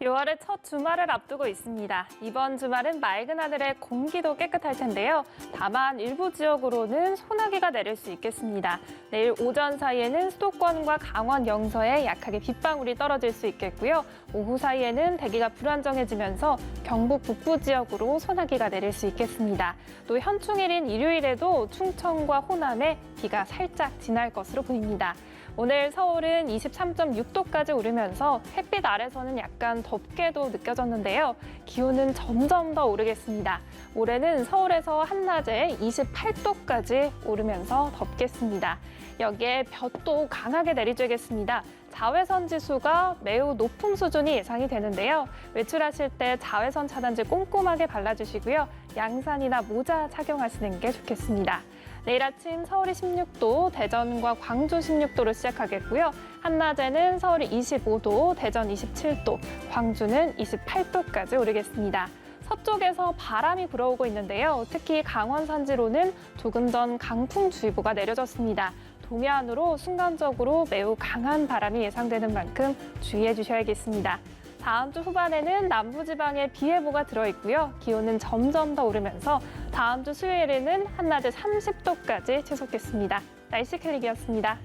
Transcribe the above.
6월의 첫 주말을 앞두고 있습니다. 이번 주말은 맑은 하늘에 공기도 깨끗할 텐데요. 다만 일부 지역으로는 소나기가 내릴 수 있겠습니다. 내일 오전 사이에는 수도권과 강원 영서에 약하게 빗방울이 떨어질 수 있겠고요. 오후 사이에는 대기가 불안정해지면서 경북 북부 지역으로 소나기가 내릴 수 있겠습니다. 또 현충일인 일요일에도 충청과 호남에 비가 살짝 지날 것으로 보입니다. 오늘 서울은 23.6도까지 오르면서 햇빛 아래서는 약간 덥게도 느껴졌는데요. 기온은 점점 더 오르겠습니다. 올해는 서울에서 한낮에 28도까지 오르면서 덥겠습니다. 여기에 볕도 강하게 내리쬐겠습니다. 자외선 지수가 매우 높은 수준이 예상이 되는데요. 외출하실 때 자외선 차단제 꼼꼼하게 발라주시고요. 양산이나 모자 착용하시는 게 좋겠습니다. 내일 아침 서울이 16도, 대전과 광주 16도로 시작하겠고요. 한낮에는 서울이 25도, 대전 27도, 광주는 28도까지 오르겠습니다. 서쪽에서 바람이 불어오고 있는데요. 특히 강원 산지로는 조금 전 강풍주의보가 내려졌습니다. 동해안으로 순간적으로 매우 강한 바람이 예상되는 만큼 주의해 주셔야겠습니다. 다음 주 후반에는 남부지방에 비 예보가 들어있고요. 기온은 점점 더 오르면서 다음 주 수요일에는 한낮에 30도까지 치솟겠습니다. 날씨 클릭이었습니다.